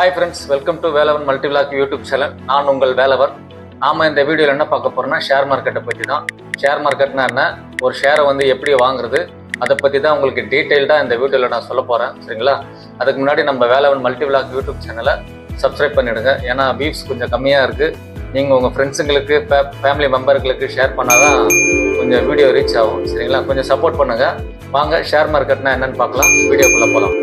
Hi friends welcome to Velavan multi blog YouTube channel நான் உங்கள் வேலவர். நாம் இந்த வீடியோவில் என்ன பார்க்க போகிறோம்னா ஷேர் மார்க்கெட்டை பற்றி தான். ஷேர் மார்க்கெட்னா என்ன? ஒரு ஷேரை வந்து எப்படி வாங்குறது? அதை பற்றி தான் உங்களுக்கு டீட்டெயில்டாக இந்த வீடியோவில் நான் சொல்ல போகிறேன் சரிங்களா? அதுக்கு முன்னாடி நம்ம வேலவன் மல்டிபிளாக் யூடியூப் சேனலை சப்ஸ்கிரைப் பண்ணிவிடுங்க ஏன்னா வியூஸ் கொஞ்சம் கம்மியாக இருக்குது நீங்கள் உங்கள் ஃப்ரெண்ட்ஸுங்களுக்கு ஃபேமிலி மெம்பர்களுக்கு ஷேர் பண்ணால் தான் கொஞ்சம் வீடியோ ரீச் ஆகும். சரிங்களா? கொஞ்சம் சப்போர்ட் பண்ணுங்கள் வாங்க ஷேர் மார்க்கெட்னா என்னென்னு பார்க்கலாம். வீடியோக்குள்ளே போகலாம்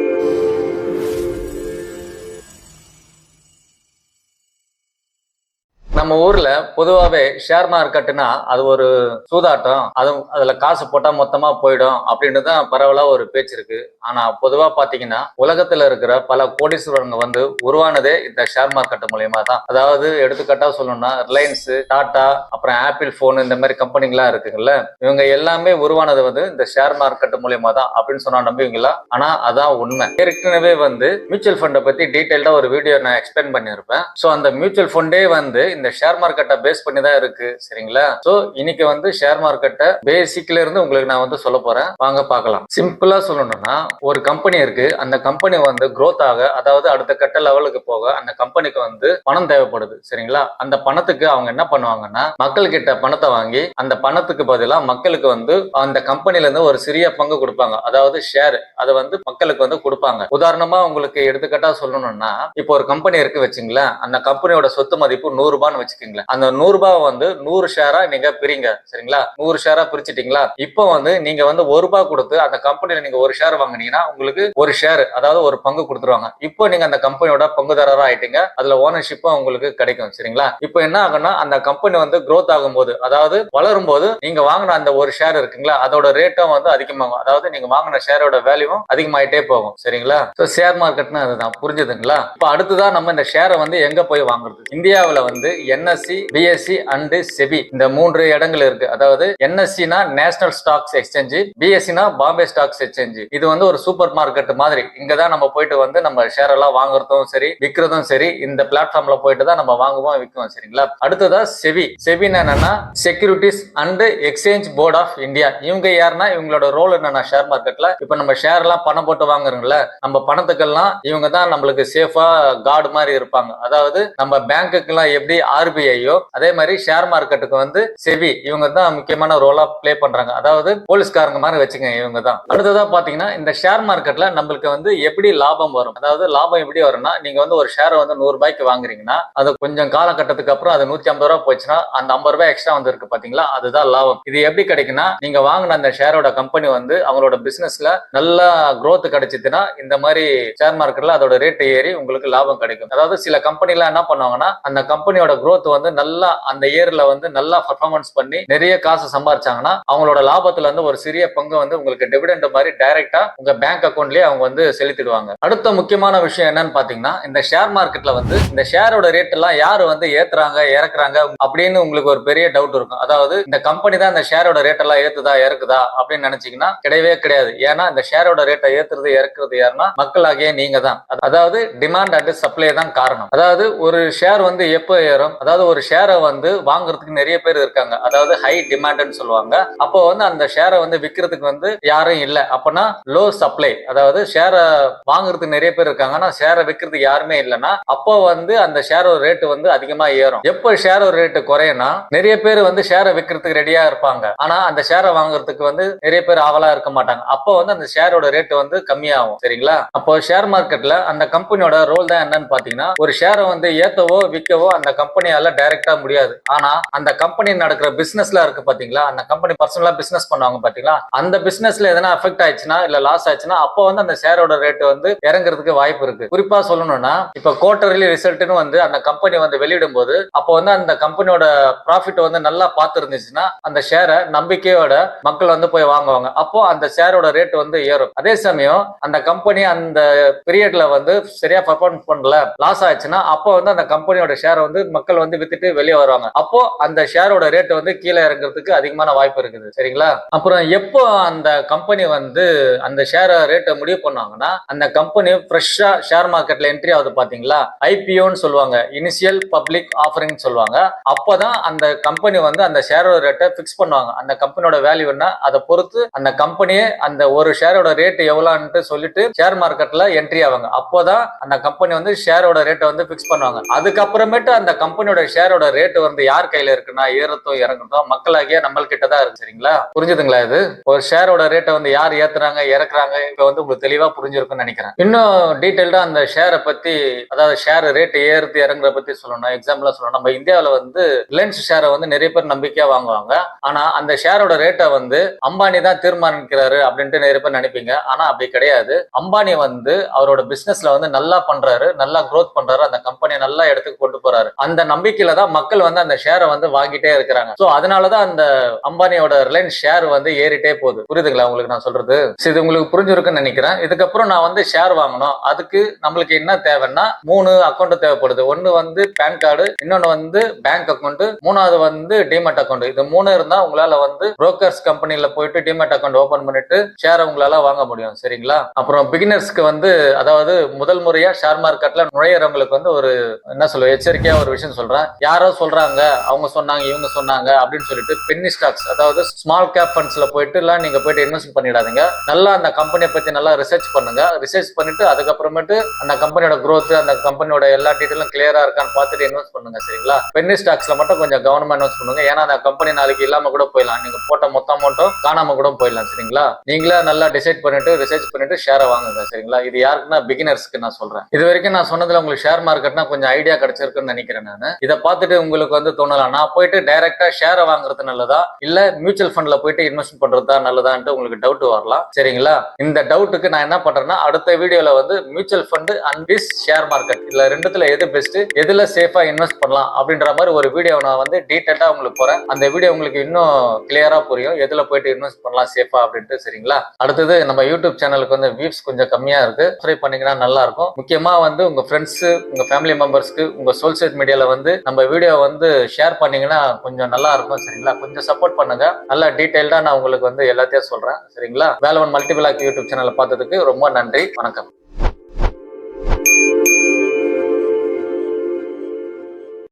நம்ம ஊர்ல பொதுவாகவே ஷேர் மார்க்கெட்னா அது ஒரு சூதாட்டம். அது அதுல காசு போட்டா மொத்தமா போயிடும் அப்படின்னு தான் பரவலா ஒரு பேச்சு இருக்கு. ஆனா பொதுவா பாத்தீங்கன்னா உலகத்துல இருக்கிற பல கோடீஸ்வரங்க வந்து உருவானதே இந்த ஷேர் மார்க்கெட் மூலியமா தான் அதாவது எடுத்துக்காட்டா சொல்லணும்னா ரிலையன்ஸ் டாடா அப்புறம் ஆப்பிள் போன் இந்த மாதிரி கம்பெனிங்கெல்லாம் இருக்குங்கல்ல இவங்க எல்லாமே உருவானது வந்து இந்த ஷேர் மார்க்கெட் மூலியமா தான் அப்படின்னு சொன்னா நம்புவீங்களா? ஆனா அதான் உண்மை. ஏற்கனவே வந்து மியூச்சுவல் ஃபண்டை பத்தி டீட்டெயில்டா ஒரு வீடியோ நான் எக்ஸ்பிளைன் பண்ணியிருப்பேன். ஸோ அந்த மியூச்சுவல் ஃபண்டே வந்து இந்த ஷேர் மார்க்கெட்டை பேஸ் பண்ணி தான் இருக்கு சரிங்களா? ஸோ இன்னைக்கு வந்து ஷேர் மார்க்கெட்டை பேசிக்ல இருந்து உங்களுக்கு நான் வந்து சொல்ல போறேன். வாங்க பார்க்கலாம். சிம்பிளா சொல்லணும்னா ஒரு கம்பெனி இருக்கு. அந்த கம்பெனி வந்து க்ரோத் ஆக அதாவது அடுத்த கட்ட லெவலுக்கு போக அந்த கம்பெனிக்கு வந்து பணம் தேவைப்படுது சரிங்களா? அந்த பணத்துக்கு அவங்க என்ன பண்ணுவாங்கன்னா மக்கள் கிட்ட பணத்தை வாங்கி அந்த பணத்துக்கு பதிலா மக்களுக்கு வந்து அந்த கம்பெனில இருந்து ஒரு சிறிய பங்கு கொடுப்பாங்க. அதாவது ஷேர் அதை வந்து மக்களுக்கு வந்து கொடுப்பாங்க. உதாரணமா உங்களுக்கு எடுத்துக்கட்டா சொல்லணும்னா இப்போ ஒரு கம்பெனி இருக்கு வச்சுங்களேன். அந்த கம்பெனியோட சொத்து மதிப்பு நூறு ரூபான்னு வச்சுக்கோங்களேன். அந்த நூறு ரூபாய் வந்து நூறு ஷேரா நீங்க பிரிங்க. சரிங்களா? நூறு ஷேரா பிரிச்சிட்டீங்களா? இப்போ வந்து நீங்க வந்து ஒரு ரூபாய் கொடுத்து அந்த கம்பெனியில நீங்க ஒரு ஷேர் வாங்குனீங்கன்னா உங்களுக்கு ஒரு ஷேர் அதாவது ஒரு பங்கு கொடுத்துருவாங்க. இப்போ நீங்க அந்த கம்பெனியோட பங்குதாரரா ஆயிட்டீங்க. அதுல ஓனர்ஷிப்பும் உங்களுக்கு கிடைக்கும். சரிங்களா? இப்போ என்ன ஆகும்னா அந்த கம்பெனி வந்து க்ரோத் ஆகும்போது அதாவது வளரும் போது நீங்க வாங்கின அந்த ஒரு ஷேர் இருக்குங்களா அதோட ரேட்டும் வந்து அதிகமாகும். அதாவது நீங்க வாங்கின ஷேரோட வேல்யூவும் அதிகமாயிட்டே போகும். சரிங்களா? ஸோ ஷேர் மார்க்கெட்னா அதுதான். புரிஞ்சுதுங்களா? இப்போ அடுத்ததான் நம்ம இந்த ஷேரை வந்து எங்க போய் வாங்குறது? இந்தியாவில் வந்து என்எஸ்சி பிஎஸ்சி அண்ட் செபி இந்த மூன்று இடங்கள் இருக்கு. அதாவது என்எஸ்சினா நேஷனல் ஸ்டாக்ஸ் எக்ஸ்சேஞ்ச் பிஎஸ்சினா பாம்பே ஸ்டாக்ஸ் எக்ஸ்சேஞ்ச் இது வந்து ஒரு சூப்பர் மார்க்கெட் மாதிரி. இங்க தான் நம்ம போயிட்டு வந்து நம்ம ஷேர் எல்லாம் வாங்குறதும் சரி விற்கிறதும் சரி இந்த பிளாட்ஃபார்ம்ல போயிட்டு தான் நம்ம வாங்குவோம் விற்கும் சரிங்களா? அடுத்ததா செவி செவின்னு என்னன்னா securities and exchange board of India இவங்க யாருன்னா இவங்களோட ரோல் என்னன்னா ஷேர் மார்க்கெட்ல இப்ப நம்ம ஷேர் எல்லாம் பணம் போட்டு வாங்குறோம்ல நம்ம பணத்துக்கெல்லாம் இவங்க தான் நம்மளுக்கு சேஃபா கார்டு மாதிரி இருப்பாங்க. அதாவது நம்ம பேங்க்குக்கு எல்லாம் எப்படி ஆர்பிஐயோ அதே மாதிரி ஷேர் மார்க்கெட்டுக்கு வந்து செவி இவங்க தான் முக்கியமான ரோலா பிளே பண்றாங்க. அதாவது போலீஸ்காரங்க மாதிரி வச்சுங்க இவங்க தான். அடுத்ததா பாத்தீங்கன்னா இந்த ஷேர் மார்க்கெட்ல நம்மளுக்கு வந்து எப்படி லாபம் வரும்? அதாவது லாபம் எப்படி வரும்னா நீங்க வந்து ஒரு ஷேரை வந்து நூறு ரூபாய்க்கு வாங்குறீங்கன்னா அது கொஞ்சம் காலகட்டத்துக்கு அப்புறம் அது நூத்தி ஐம்பது ரூபாய் போச்சுன்னா அந்த ஐம்பது ரூபாய் எக்ஸ்ட்ரா வந்து இருக்கு பாத்தீங்களா? அதுதான் லாபம். இது எப்படி கிடைக்குன்னா நீங்க வாங்கின அந்த ஷேரோட கம்பெனி வந்து அவங்களோட பிசினஸ்ல நல்ல க்ரோத் கிடைச்சதுன்னா இந்த மாதிரி ஷேர் மார்க்கெட்ல அதோட ரேட் ஏறி உங்களுக்கு லாபம் கிடைக்கும். அதாவது சில கம்பெனில என்ன பண்ணுவாங்கன்னா அந்த கம்பெனியோட குடும்பத்தை வந்து நல்லா அந்த இயர்ல வந்து நல்லா பர்ஃபார்மன்ஸ் பண்ணி நிறைய காசு சம்பாரிச்சாங்கன்னா அவங்களோட லாபத்துல வந்து ஒரு சிறிய பங்கு வந்து உங்களுக்கு டிவிடெண்ட் மாதிரி டைரக்டா உங்க பேங்க் அக்கௌண்ட்லயே அவங்க வந்து செலுத்திடுவாங்க. அடுத்த முக்கியமான விஷயம் என்னன்னு பாத்தீங்கன்னா இந்த ஷேர் மார்க்கெட்ல வந்து இந்த ஷேரோட ரேட் எல்லாம் யாரு வந்து ஏத்துறாங்க இறக்குறாங்க அப்படின்னு உங்களுக்கு ஒரு பெரிய டவுட் இருக்கும். அதாவது இந்த கம்பெனி தான் இந்த ஷேரோட ரேட் எல்லாம் ஏத்துதா இறக்குதா அப்படின்னு நினைச்சீங்கன்னா கிடையவே கிடையாது. ஏன்னா இந்த ஷேரோட ரேட்டை ஏத்துறது இறக்குறது யாருன்னா மக்களாகிய நீங்க தான் அதாவது டிமாண்ட் அண்ட் சப்ளை தான் காரணம். அதாவது ஒரு ஷேர் வந்து எப்போ ஏறும்? அதாவது ஒரு ஷேரை வந்து வாங்குறதுக்கு நிறைய பேர் இருக்காங்க. அதாவது ஹை டிமாண்ட்னு சொல்லுவாங்க. அப்போ வந்து அந்த ஷேரை வந்து விற்கிறதுக்கு வந்து யாரும் இல்லை. அப்பனா லோ சப்ளை அதாவது ஷேரை வாங்குறதுக்கு நிறைய பேர் இருக்காங்க. ஆனா ஷேரை விற்கிறதுக்கு யாருமே இல்லைன்னா அப்போ வந்து அந்த ஷேரோட ரேட்டு வந்து அதிகமா ஏறும். எப்போ ஷேரோட ரேட்டு குறையனா நிறைய பேர் வந்து ஷேரை விற்கிறதுக்கு ரெடியா இருப்பாங்க. ஆனா அந்த ஷேரை வாங்குறதுக்கு வந்து நிறைய பேர் ஆவலா இருக்க மாட்டாங்க. அப்போ வந்து அந்த ஷேரோட ரேட் வந்து கம்மியாகும். சரிங்களா? அப்போ ஷேர் மார்க்கெட்ல அந்த கம்பெனியோட ரோல் தான் என்னன்னு பாத்தீங்கன்னா ஒரு ஷேரை வந்து ஏத்தவோ விற்கவோ அந்த கம்பெனியால டைரக்டா முடியாது. ஆனா அந்த கம்பெனி நடக்கிற பிசினஸ்ல இருக்கு பாத்தீங்களா? அந்த கம்பெனி பர்சனலா பிசினஸ் பண்ணுவாங்க பாத்தீங்களா? அந்த பிசினஸ்ல எதனா அஃபெக்ட் ஆயிடுச்சுன்னா இல்ல லாஸ் ஆயிடுச்சுன்னா அப்போ வந்து அந்த ஷேரோட ரேட் வந்து இறங்குறதுக்கு வாய்ப்பு இருக்கு. குறிப்பா சொல்லணும்னா இப்ப குவார்டர்லி ரிசல்ட்னு வந்து அந்த கம்பெனி வந்து வெளியிடும் போது அப்போ வந்து அந்த கம்பெனியோட ப்ராஃபிட் வந்து நல்லா பார்த்து இருந்துச்சுன்னா அந்த ஷேரை நம்பிக்கையோட மக்கள் வந்து போய் வாங்குவாங்க. அப்போ அந்த ஷேரோட ரேட் வந்து ஏறும். அதே சமயம் அந்த கம்பெனி அந்த பீரியட்ல வந்து சரியா பர்ஃபார்ம் பண்ணல லாஸ் ஆயிடுச்சுன்னா அப்போ வந்து அந்த கம்பெனியோட ஷேரை வந்து மக்கள் மக்கள் வந்து வித்துட்டு வெளியே வருவாங்க. அப்போ அந்த ஷேரோட ரேட் வந்து கீழே இறங்குறதுக்கு அதிகமான வாய்ப்பு இருக்குது. சரிங்களா? அப்புறம் எப்போ அந்த கம்பெனி வந்து அந்த ஷேர் ரேட்டை முடிவு பண்ணுவாங்கன்னா அந்த கம்பெனி ஃப்ரெஷ்ஷா ஷேர் மார்க்கெட்ல என்ட்ரி ஆகுது பாத்தீங்களா? ஐபிஓன்னு சொல்லுவாங்க. இனிஷியல் பப்ளிக் ஆஃபரிங் சொல்லுவாங்க. அப்பதான் அந்த கம்பெனி வந்து அந்த ஷேரோட ரேட்டை பிக்ஸ் பண்ணுவாங்க. அந்த கம்பெனியோட வேல்யூ என்ன? அதை பொறுத்து அந்த கம்பெனியே அந்த ஒரு ஷேரோட ரேட் எவ்வளோன்ட்டு சொல்லிட்டு ஷேர் மார்க்கெட்ல என்ட்ரி ஆவாங்க. அப்போதான் அந்த கம்பெனி வந்து ஷேரோட ரேட்டை வந்து பிக்ஸ் பண்ணுவாங்க. அதுக்கப்புறமேட்டு அந்த கம்பெனி கம்பெனியோட ஷேரோட ரேட் வந்து யார் கையில இருக்குன்னா ஏறத்தோ இறங்குறதோ மக்களாகிய நம்மள்கிட்ட தான் இருக்கு சரிங்களா? புரிஞ்சுதுங்களா இது? ஒரு ஷேரோட ரேட்டை வந்து யார் ஏத்துறாங்க இறக்குறாங்க இப்ப வந்து உங்களுக்கு தெளிவா புரிஞ்சிருக்கும்னு நினைக்கிறேன். இன்னும் டீட்டெயில்டா அந்த ஷேரை பத்தி அதாவது ஷேர் ரேட் ஏறுது இறங்குற பத்தி சொல்லணும். எக்ஸாம்பிளா சொல்லணும். நம்ம இந்தியாவில வந்து ரிலையன்ஸ் ஷேரை வந்து நிறைய பேர் நம்பிக்கையா வாங்குவாங்க. ஆனா அந்த ஷேரோட ரேட்டை வந்து அம்பானி தான் தீர்மானிக்கிறாரு அப்படின்ட்டு நிறைய பேர் நினைப்பீங்க. ஆனா அப்படி கிடையாது. அம்பானி வந்து அவரோட பிசினஸ்ல வந்து நல்லா பண்றாரு நல்லா க்ரோத் பண்றாரு. அந்த கம்பெனியை நல்லா இடத்துக்கு கொண்டு போறாரு. அந்த நம்பிக்கையில தான் மக்கள் வந்து அந்த ஷேரை வந்து வாங்கிட்டே இருக்கிறாங்க. சோ அதனாலதான் அந்த அம்பானியோட ரிலையன்ஸ் ஷேர் வந்து ஏறிட்டே போகுது. புரியுதுங்களா உங்களுக்கு நான் சொல்றது? இது உங்களுக்கு புரிஞ்சிருக்குன்னு நினைக்கிறேன். இதுக்கப்புறம் நான் வந்து ஷேர் வாங்கணும். அதுக்கு நம்மளுக்கு என்ன தேவைன்னா மூணு அக்கௌண்ட் தேவைப்படுது. ஒன்னு வந்து பேன் கார்டு இன்னொன்னு வந்து பேங்க் அக்கௌண்ட் மூணாவது வந்து டிமெட் அக்கௌண்ட் இது மூணு இருந்தா உங்களால வந்து புரோக்கர்ஸ் கம்பெனில போயிட்டு டிமெட் அக்கௌண்ட் ஓபன் பண்ணிட்டு ஷேரை உங்களால வாங்க முடியும். சரிங்களா? அப்புறம் பிகினர்ஸ்க்கு வந்து அதாவது முதல் முறையா ஷேர் மார்க்கெட்ல நுழையிறவங்களுக்கு வந்து ஒரு என்ன சொல்ல எச்சரிக்கையா ஒரு விஷயம் சொல்றேன் யாரோ சொல்றாங்க அவங்க சொன்னாங்க இவங்க சொன்னாங்க அப்படின்னு சொல்லிட்டு பென்னி ஸ்டாக்ஸ் அதாவது ஸ்மால் கேப் ஃபண்ட்ஸ்ல போயிட்டு எல்லாம் நீங்க போயிட்டு இன்வெஸ்ட் பண்ணிடாதீங்க. நல்லா அந்த கம்பெனியை பத்தி நல்லா ரிசர்ச் பண்ணுங்க. ரிசர்ச் பண்ணிட்டு அதுக்கப்புறமேட்டு அந்த கம்பெனியோட க்ரோத் அந்த கம்பெனியோட எல்லா டீட்டெயிலும் கிளியரா இருக்கான்னு பார்த்துட்டு இன்வெஸ்ட் பண்ணுங்க சரிங்களா? பென்னி ஸ்டாக்ஸ்ல மட்டும் கொஞ்சம் கவனமா இன்வெஸ்ட் பண்ணுங்க. ஏன்னா அந்த கம்பெனி நாளைக்கு இல்லாம கூட போயிடலாம். நீங்க போட்ட மொத்த அமௌண்ட்டும் காணாம கூட போயிடலாம் சரிங்களா? நீங்களே நல்லா டிசைட் பண்ணிட்டு ரிசர்ச் பண்ணிட்டு ஷேரை வாங்குங்க சரிங்களா? இது யாருக்குன்னா பிகினர்ஸ்க்கு நான் சொல்றேன். இது வரைக்கும் நான் சொன்னதுல உங்களுக்கு ஷேர் மார்க்கெட்னா கொஞ்சம் ஐடியா கிடைச்சிருக்குன்னு நினைக்கிறேன் நான். இதை பார்த்துட்டு உங்களுக்கு வந்து தோணலாம். நான் போயிட்டு டைரக்டா ஷேரை வாங்குறது நல்லதா? இல்ல மியூச்சுவல் ஃபண்ட்ல போயிட்டு இன்வெஸ்ட் பண்றதா நல்லதான்ட்டு உங்களுக்கு டவுட் வரலாம். சரிங்களா? இந்த டவுட்டுக்கு நான் என்ன பண்றேன்னா அடுத்த வீடியோல வந்து mutual fund and this share market இதுல ரெண்டுத்துல எது பெஸ்ட் எதுல சேஃபா இன்வெஸ்ட் பண்ணலாம் அப்படின்ற மாதிரி ஒரு வீடியோ நான் வந்து டீட்டெயிலா உங்களுக்கு போறேன். அந்த வீடியோ உங்களுக்கு இன்னும் கிளியரா புரியும். எதுல போயிட்டு இன்வெஸ்ட் பண்ணலாம் சேஃபா அப்படின்ட்டு சரிங்களா? அடுத்தது நம்ம யூடியூப் சேனலுக்கு வந்து வியூஸ் கொஞ்சம் கம்மியா இருக்கு. சப்ஸ்கிரைப் பண்ணீங்கன்னா நல்லா இருக்கும். முக்கியமா வந்து உங்க ஃப்ரெண்ட்ஸ் உங்க ஃபேமிலி மெம்பர்ஸ்க்கு உங்க சோசியல் மீடியால வந்து நம்ம வீடியோ வந்து ஷேர் பண்ணீங்கன்னா கொஞ்சம் நல்லா இருக்கும் சரிங்களா? கொஞ்சம் சப்போர்ட் பண்ணுங்க. நல்லா டீட்டெயில்டா நான் உங்களுக்கு வந்து எல்லாத்தையும் சொல்றேன் சரிங்களா? வேலவன் மல்டிபிளாக் யூடியூப் சேனலை பார்த்ததுக்கு ரொம்ப நன்றி வணக்கம்.